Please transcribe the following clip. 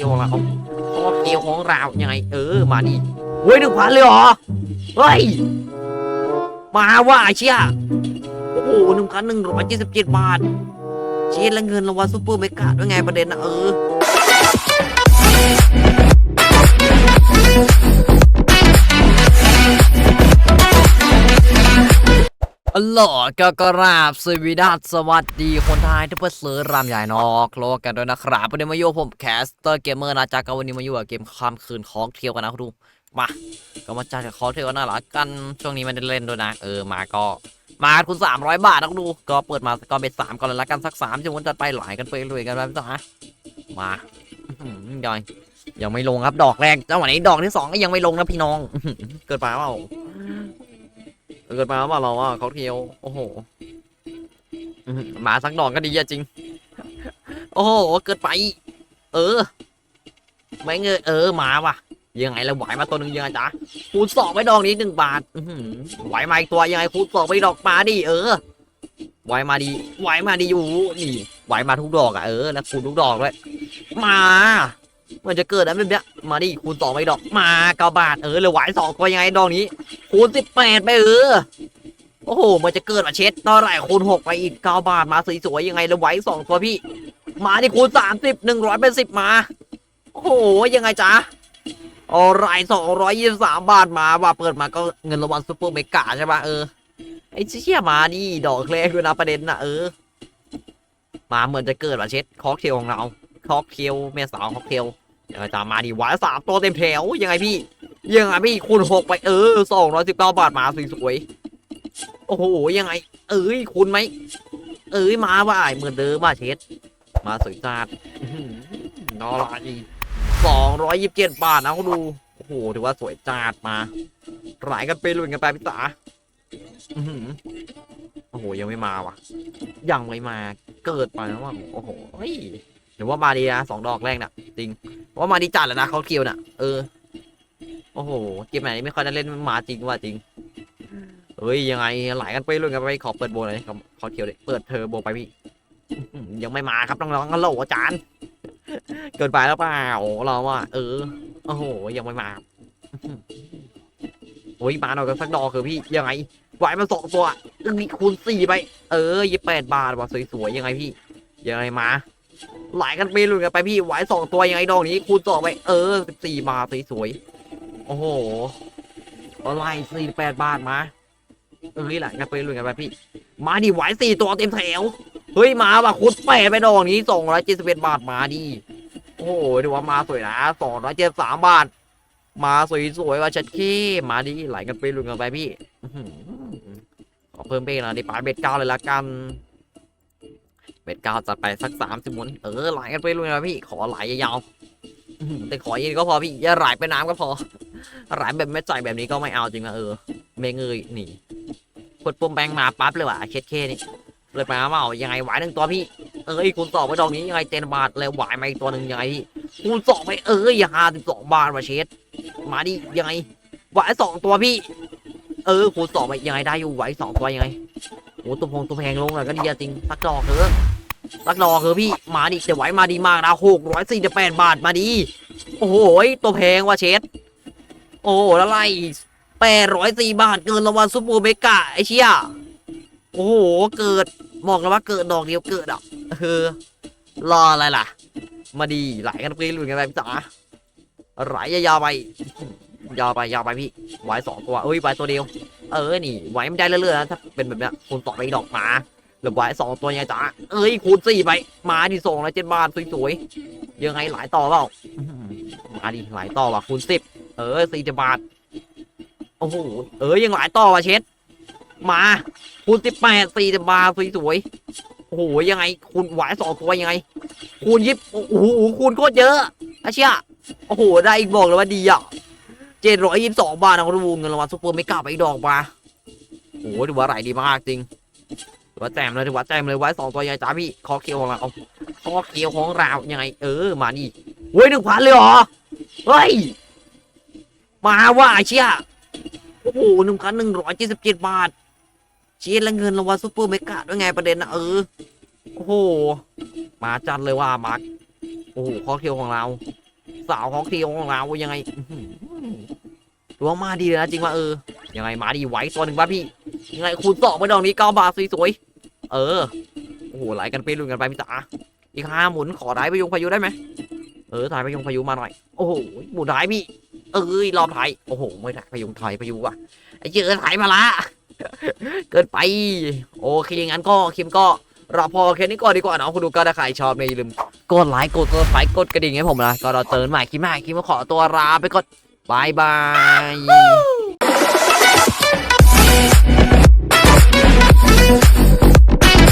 ียวของเราคอเคียวของเรายังไง เออมาดิเฮ้ยหนึ่งพันเลยเหรอเฮ้ยมาว่าไอ้เชี่ยโอ้โหหนึ่งพันหนึ่งร้อยเจ็ดสิบเจ็ดบาท เชียแล้วเงินรางวัลซูเปอร์เมกาด้วยไงประเด็นนะเออ อัลโหลก็กราบสวีดัสสวัสดีคนไทยทุกเพื่อนเสือรามใหญ่นอกโลกกันด้วยนะครับวันนี้มาอยู่ผมแคสเตอร์เกมเมอร์นะจ๊ะก็วันนี้มาอยู่กับเกมข้ามคืนของเที่ยวกันนะคุณดูมาก็มาจัดกับคอเที่ยวกันน่ารักกันช่วงนี้มันได้เล่นด้วยนะเออมาก็มาคุณสามร้อยบาทนะคุณดูก็เปิดมาก็เป็นสามก่อนลยละกันสักสามชั่วโมงจัดไปหลายกันไปรวยกันไปพี่ต่อฮะมาอื้อยอยยังไม่ลงครับดอกแรกจังหวะนี้ดอกที่สองก็ยังไม่ลงนะพี่น้องเกิดไปเปล่า เกิดมาว่าเราว่าเขาเที่ยวโอ้โหหมาสักดอกก็ดีอะจริง โอ้โห เกิดไป เออไม่เงยเออมาว่ะ ยังไงแล้วไหวมาตัวหนึ่งยังไงจ๊ะคูณสองไปดอกนี้หนึ่งบาทไหวมาอีกตัวยังไงคูณสองไปดอกมาดิเออไหวมาดีไหวมาดีอยู่นี่ไหวมาทุกดอกอะเออแล้วคูณทุกดอกด้วยมา มันจะเกิดอะไรแบบเนี้ยมาดิคูณสองไปดอกมาเก้าบาทเออเหลือไหวสองตัวยังไงดอกนี้ คูณสิบแปดไปเออโอ้โห มันจะเกิดมาเช็ดเท่าไหร่คูณหกไปอีกเก้าบาทมาสวยๆยังไงแล้วไหวสองตัวพี่ มาที่คูณสามสิบหนึ่งร้อยเป็นสิบมา โอ้โหยังไงจ๊ะออไรสองร้อยยี่สิบสามบาทมาว่าเปิดมาก็เงินรางวัลซูเปอร์เมกาใช่ปะเออไอ้เชี่ยมาดิดอกแรกด้วยนะประเด็นนะเออ มาเหมือนจะเกิดมาเช็ดคอกเทลของเราคอกเทลแม่สาวคอกเทล ยังไงจ๊ะมาดิไหวสามตัวเต็มแถวยังไงพี่ ยังไงพี่คูณหกไปเออสองร้อยสิบเก้าบาทมาสวยๆโอ้โหยังไง เอ้ยคูณไหมเอ้ยมาว่าไอเหมือนเดิมมาเช็ดมาสวยจัดนอราดีสองร้อยยี่สิบเจ็ดบาทนะเขาดูโอ้โหถือว่าสวยจัดมาหลายกันไปลุยกันไปพี่ตาโอ้โหยังไม่มาว่ะ ยังไม่มาเกิดไปแล้วว่าโอ้โหเฮ้ยหรือว่ามาดีนะสองดอกแรกน่ะจริง ว่ามาดีจัดแล้วนะเขาคิวน่ะ เออ โอ้โห เกมไหนไม่ค่อยได้เล่นมาจริงว่าจริง เฮ้ยยังไงไหลกันไปเรื่องกันไปขอเปิดโบหน่อยขอเขียวเลยเปิดเทอโบไปพี่ ยังไม่มาครับน้องๆฮัลโหลอาจารย์ เกินไปแล้วเปล่าเราว่า เออ โอ้โห ยังไม่มาโอ้ยมาหน่อยกันสักดอกคือพี่ยังไงไหวมาสองตัวยังมีคูณสี่ไป เออยี่แปดบาทว่ะสวยๆยังไงพี่ยังไงมา หลกันไปลุยกันไปพี่ไหวสองตัวยังไงดอกนี้คูณสองไปเออสิบสี่บาทสวยๆโอ้โหอะไรสี่แปดบาทมาเอ้ยหลังกันไปลุยกันไปพี่ มาดิไหวสี่ตัวเต็มแถวเฮ้ยมาว่ะคุณแปดไปดอกนี้สองร้อยเจ็ดสิบเอ็ดบาทมาดิโอ้โหดูว่ามาสวยนะสองร้อยเจ็ดสามบาท มาสวยสวยๆว่าชัดขี้มาดิไหลกันไปลุยกันไปพี่ขอเพิ่มเป้นะดิปาเบ็ดเก้าเลยละกัน เบ็ดเก้าจัดไปสักสามสิบหมุนเออไหลกันไปลุยนไปพี่ขอไหลยาวๆแต่ขออย่างนี้ก็พอพี่อย่าไหลไปน้ำก็พอไหลแบบไม่ใจแบบนี้ก็ไม่เอาจริงนะเออเมงเอยนี่กดปุ่มแบงมาปั๊บเลยว่ะเช็ดเคนี่เลยมาเปล่ายังไงไหวหนึ่งตัวพี่เอ้ยคูณสองไปดอกนี้ยังไงเจนบาทแล้วไหวมาอีกตัวหนึ่งยังไงคูณสองไปเอ้ยห้าสิบสองบาทว่ะเช็ดมาดิยังไงไหวสองตัวพี่ เออคูณสองไปยังไงได้อยู่ไหวสองตัวยังไงโอ้ตัวพงตัวแพงลงเลยก็ดีจริงสักดอกเถอะ สักดอกเถอะพี่มาดิแต่ไหวมาดีมากนะหกร้อยสี่สิบแปดบาทมาดิโอ้โหตัวแพงว่ะเช็ดโอ้แล้วไรแปดร้อยสี่บาทเกินรางวัลซุปเปอร์เมกะไอเชี่ยโอ้โหเกิดบอกเลยว่าเกิดดอกเดียวเกิดอะเออรออะไรล่ะ มาดีไหลกันไปลุยกันไปพี่จ๋าไหลยาวไปยาวไปยาวไปพี่ไหวสองตัวเอ้ยไหวตัวเดียว เออนี่ไหวไม่ได้เรื่อยๆนะถ้าเป็นแบบนี้คูณต่อไปดอกหมา หรือไหวสองตัวยังไงจ๋าเอ้ยคูณสี่ไป มาดิส่งแล้วเจ็ดบาทสวยๆยังไงหลายต่อเปล่ามาดิหลายต่อว่ะคูณสิบเออสี่สิบบาทโอ้โหเออยังหลายต่อว่ะเช็ดมาคูณสิบแปดสี่สิบบาทสวยๆโอ้โหยังไงคูณหวายสองตัวยังไง คูณยิบโอ้โหคูณโคตรเยอะอาเชียโอ้โหได้อีกบอกเลยว่าดีอะเจ็ดร้อยยี่สิบสองบาทนะคุณผู้เงินรางวัลซุปเปอร์ไม่กล้าไปอีกดอกมาโอ้โหถือว่าไหลดีมากจริง ว่าแจมเลยว่าแจมเลยไว้สองตัวยังไงจ้าพี่คอเคียวของเราคอเคียวของเรายังไง เออมานี่เว้ยหนึ่งพันเลยเหรอเฮ้ยมาว่าไอ้เชี่ยโอ้โหหนึ่งพันหนึ่งร้อยเจ็ดสิบเจ็ดบาทเชียแล้วเงินรางวัลซูเปอร์เมกาด้วยไงประเด็นนะเออโอ้โหมาจัดเลยว่ามาร์คโอ้โหข้อเคียวของเรา สาวขอเทียวของเรายังไงอื้อหือดวงมาดีเลยนะจริงว่าเออยังไงมาดีไหวตัวหนึ่งบ้าพี่ยังไงคูณสองไปดอกนี้เก้าบาทสวยๆ เออ โอ้โหไหลกันไปลุนกันไปพี่จ๋าอีกห้าหมุนขอได้พยงพายุได้ไหมเออถ่ายพยงพายุมาหน่อย โอ้โหหมุนถ่ายพี่เอ้ยรอบถ่ายโอ้โห ไม่ได้พยงถ่ายพายุว่ะไอ้เจอถ่ายมาละเกินไป โอเคงั้นก็คิมก็รอพอแค่นี้ก่อนดีกว่าเนาะคุณดูก็ถ้าใครชอบเนี่ยอย่าลืมกดไลค์กดกดไลค์กดกระดิ่งให้ผมนะก็เราเจอนใหม่คลิปหน้าคลิปมาขอตัวลาไปก่อนบายบาย